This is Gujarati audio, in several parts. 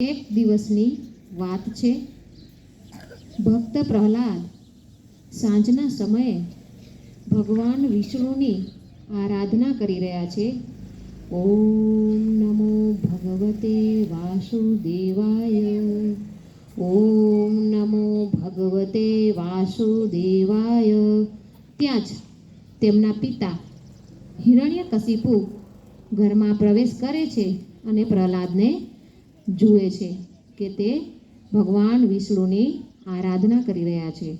એક દિવસની વાત છે. ભક્ત પ્રહલાદ, સાંજના સમયે ભગવાન વિષ્ણુની આરાધના કરી રહ્યા છે. ઓમ નમો ભગવતે વાસુદેવાય. ઓમ નમો ભગવતે વાસુદેવાય. ત્યાં જ તેમના પિતા હિરણ્યકશિપુ ઘરમાં પ્રવેશ કરે છે અને પ્રહલાદને જુએ છે કે તે ભગવાન વિષ્ણુની આરાધના કરી રહ્યા છે.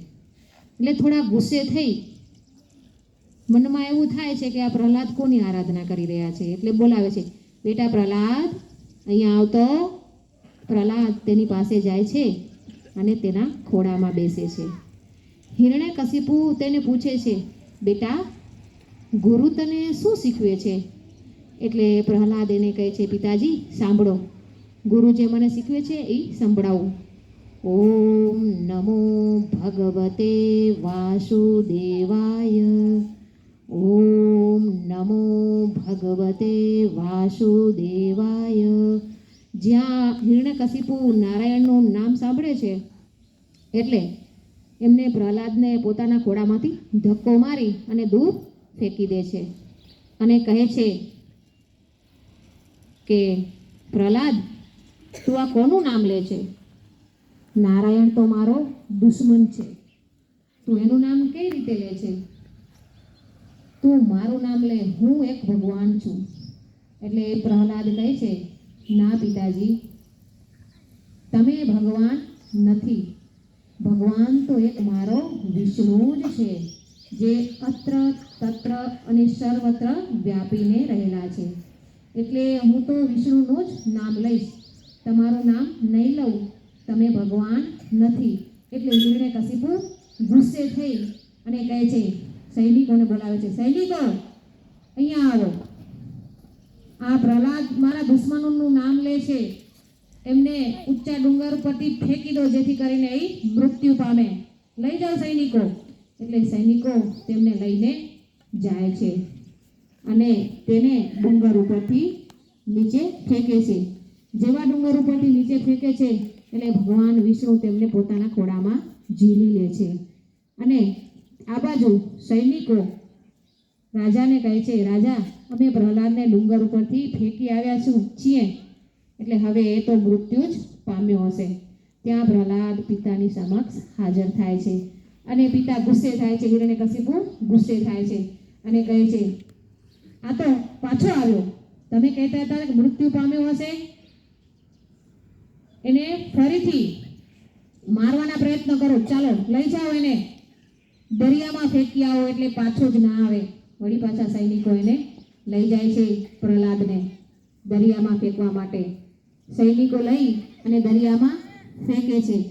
એટલે થોડા ગુસ્સે થઈ મનમાં એવું થાય છે કે આ પ્રહલાદ કોની આરાધના કરી રહ્યા છે? એટલે બોલાવે છે, બેટા પ્રહલાદ, અહીંયા આવતો. પ્રહલાદ તેની પાસે જાય છે અને તેના ખોળામાં બેસે છે. હિરણ્ય કશિપુ તેને પૂછે છે, બેટા, ગુરુ તને શું શીખવે છે? એટલે પ્રહલાદ એને કહે છે, પિતાજી, સાંભળો ગુરુ જે મને શીખવે છે એ સંભળાવું. ઓમ નમો ભગવતે વાસુદેવાય. ઓમ નમો ભગવતે વાસુદેવાય. જ્યાં હિરણ્યકશિપુ નારાયણનું નામ સાંભળે છે, એટલે એમને પ્રહલાદને પોતાના ખોળામાંથી ધક્કો મારી અને દૂર ફેંકી દે છે. અને કહે છે કે, પ્રહલાદ તું આ કોનું નામ લે છે? નારાયણ તો મારો દુશ્મન છે. તું એનું નામ કઈ રીતે લે છે? તું મારું નામ લે, હું એક ભગવાન છું. એટલે એ પ્રહલાદ કહે છે, ના પિતાજી, તમે ભગવાન નથી. ભગવાન તો એક મારો વિષ્ણુ જ છે, જે અત્ર, તત્ર અને સર્વત્ર વ્યાપીને રહેલા છે. એટલે હું તો વિષ્ણુનું જ નામ લઈશ. તમારું નામ નહીં લઉં. તમે ભગવાન નથી. એટલે હિરણ્ય કશીપુ ગુસ્સે થઈ અને કહે છે, સૈનિકોને બોલાવે છે. સૈનિકો, અહીંયા આવો. આ પ્રહલાદ મારા દુશ્મનોનું નામ લે છે. એમને ઊંચા ડુંગર પરથી ફેંકી દો, જેથી કરીને એ મૃત્યુ પામે. લઈ જાઓ સૈનિકો. એટલે સૈનિકો તેમને લઈને જાય છે અને તેને ડુંગર ઉપરથી નીચે ફેંકે છે. જેવા ડુંગર ઉપરથી નીચે ફેંકે છે, એટલે ભગવાન વિષ્ણુ તેમને પોતાના ખોળામાં ઝીલી લે છે. અને આ બાજુ સૈનિકો રાજાને કહે છે, રાજા, અમે પ્રહલાદને ડુંગર ઉપરથી ફેંકી આવ્યા છું છીએ. એટલે હવે એ તો મૃત્યુ જ પામ્યો હશે. ત્યાં પ્રહલાદ પિતાની સમક્ષ હાજર થાય છે. અને પિતા ગુસ્સે થાય છે હિરણ્યકશિપુ ગુસ્સે થાય છે અને કહે છે, આ તો પાછો આવ્યો. તમે કહેતા હતા કે મૃત્યુ પામ્યો હશે? એને ફરીથી મારવાના પ્રયત્ન કરો. ચાલો, લઈ જાઓ એને. દરિયામાં ફેંકી આવો એટલે પાછો જ ના આવે. વળી પાછા સૈનિકો એને લઈ જાય છે પ્રહલાદને દરિયામાં ફેંકવા માટે. સૈનિકો લઈ અને દરિયામાં ફેંકે છે.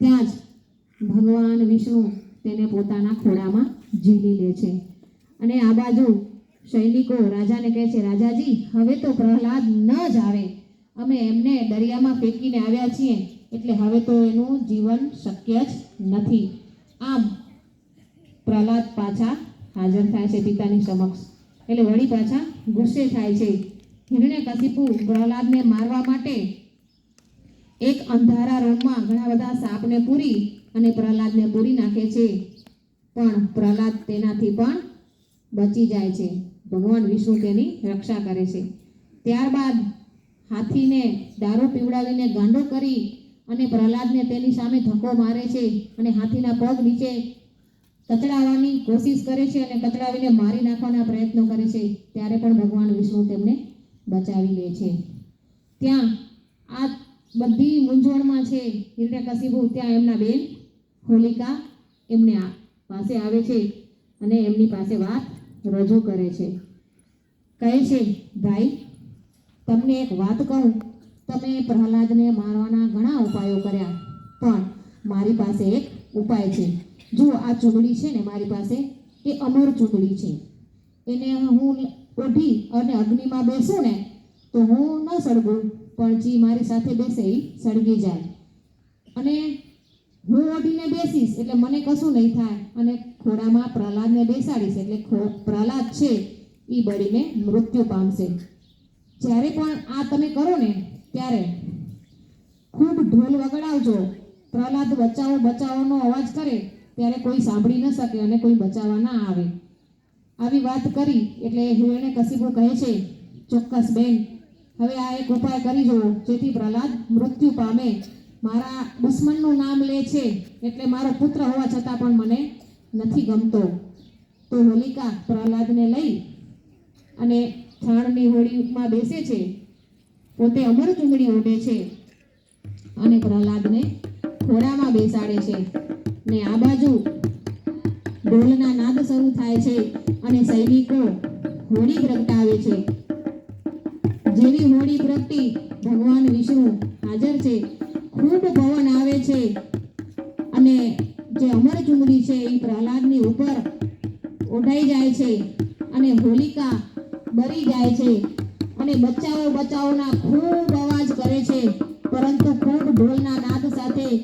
ત્યાં જ ભગવાન વિષ્ણુ તેને પોતાના ખોળામાં ઝીલી લે છે. અને આ બાજુ સૈનિકો રાજાને કહે છે, રાજાજી, હવે તો પ્રહલાદ ન જ આવે. અમે એમને દરિયામાં ફેંકીને આવ્યા છીએ, એટલે હવે તો એનું જીવન શક્ય જ નથી. આમ પ્રહલાદ પાછા હાજર થાય છે પિતાની સમક્ષ. એટલે વળી પાછા ગુસ્સે થાય છે. હિરણ્યકશિપુ પ્રહલાદને મારવા માટે એક અંધારા રૂમમાં ઘણા બધા સાપને પૂરી અને પ્રહલાદને પૂરી નાખે છે. પણ પ્રહલાદ તેનાથી પણ બચી જાય છે. ભગવાન વિષ્ણુ તેની રક્ષા કરે છે. ત્યારબાદ હાથીને દારૂ પીવડાવીને ગાંડો કરી અને પ્રહલાદને તેની સામે ધક્કો મારે છે અને હાથીના પગ નીચે કચડાવવાની કોશિશ કરે છે અને કચડાવીને મારી નાખવાના પ્રયત્નો કરે છે, ત્યારે પણ ભગવાન વિષ્ણુ તેમને બચાવી લે છે. ત્યાં આ બધી મૂંઝવણમાં છે, હિરણ્યકશિપુ, ત્યાં એમના બેન હોલિકા એમને પાસે આવે છે અને એમની પાસે વાત રજૂ કરે છે. કહે છે, ભાઈ તમને એક વાત કહું, તમે પ્રહલાદને મારવાના ઘણા ઉપાયો કર્યા, પણ મારી પાસે એક ઉપાય છે. જો આ ચૂંદડી છે ને મારી પાસે, એ અમર ચૂંદડી છે. એને હું ઓઢી અને અગ્નિમાં બેસું ને, તો હું ન સળગું, પણ જે મારી સાથે બેસે એ સળગી જાય. અને હું ઓઢીને બેસીશ, એટલે મને કશું નહીં થાય. અને ખોડામાં પ્રહલાદને બેસાડીશ, એટલે પ્રહલાદ છે એ બળીને મૃત્યુ પામશે. જ્યારે પણ આ તમે કરો ને, ત્યારે ઢોલ વગડાવજો. પ્રહલાદ બચાવો, બચાવોનો અવાજ કરે, ત્યારે કોઈ સાંભળી ન શકે અને કોઈ બચાવવા ના આવે. આવી વાત કરી, એટલે હિરણે કસીબો કહે છે, ચોક્કસ બેન, હવે આ એક ઉપાય કરી જુઓ, જેથી પ્રહલાદ મૃત્યુ પામે. મારા દુશ્મનનું નામ લે છે, એટલે મારો પુત્ર હોવા છતાં પણ મને નથી ગમતો. તો હોલિકા પ્રહલાદને લઈ અને છાણની હોળીમાં બેસે છે. પોતે અમર ચૂંદડી ઓઢે છે અને પ્રહલાદને ઘોડામાં બેસાડે છે. ને આ બાજુ ઢોલના નાદ શરૂ થાય છે અને સૈનિકો હોળી પ્રગટાવે છે. જેવી હોળી પ્રગટી ભગવાન વિષ્ણુ હાજર છે. ખૂબ પવન આવે છે અને જે અમર ચુંદડી છે એ પ્રહલાદની ઉપર ઓઢાઈ જાય છે અને હોલિકા બળી જાય છે અને બચ્ચાઓ બચાવોના ખૂબ અવાજ કરે છે. પરંતુ ખૂબ ઢોલના નાદ સાથે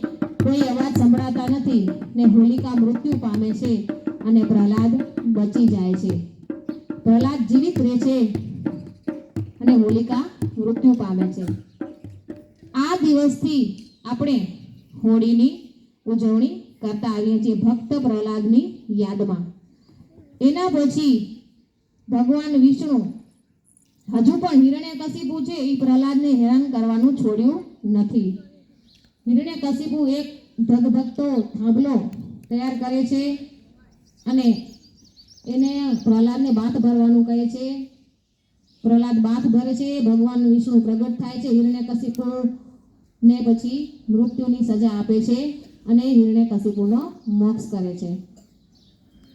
કોઈ અવાજ સંભળાતા નથી ને હોલિકા મૃત્યુ પામે છે અને પ્રહલાદ બચી જાય છે. પ્રહલાદ જીવિત રહે છે અને હોલિકા મૃત્યુ પામે છે. આ દિવસથી આપણે હોળીની ઉજવણી કરતા આવીએ છીએ ભક્ત પ્રહલાદની યાદમાં. એના પછી ભગવાન વિષ્ણુ. હજુ પણ હિરણ્યકશિપુ છે એ પ્રહલાદને હેરાન કરવાનું છોડ્યું નથી. હિરણ્યકશિપુ એક ધગધગતો થાંભલો તૈયાર કરે છે અને એને પ્રહલાદને બાથ ભરવાનું કહે છે. પ્રહલાદ બાથ ભરે છે, ભગવાન વિષ્ણુ પ્રગટ થાય છે હિરણ્યકશિપુ ને પછી મૃત્યુની સજા આપે છે અને હિરણ્યકશિપુનો મોક્ષ કરે છે.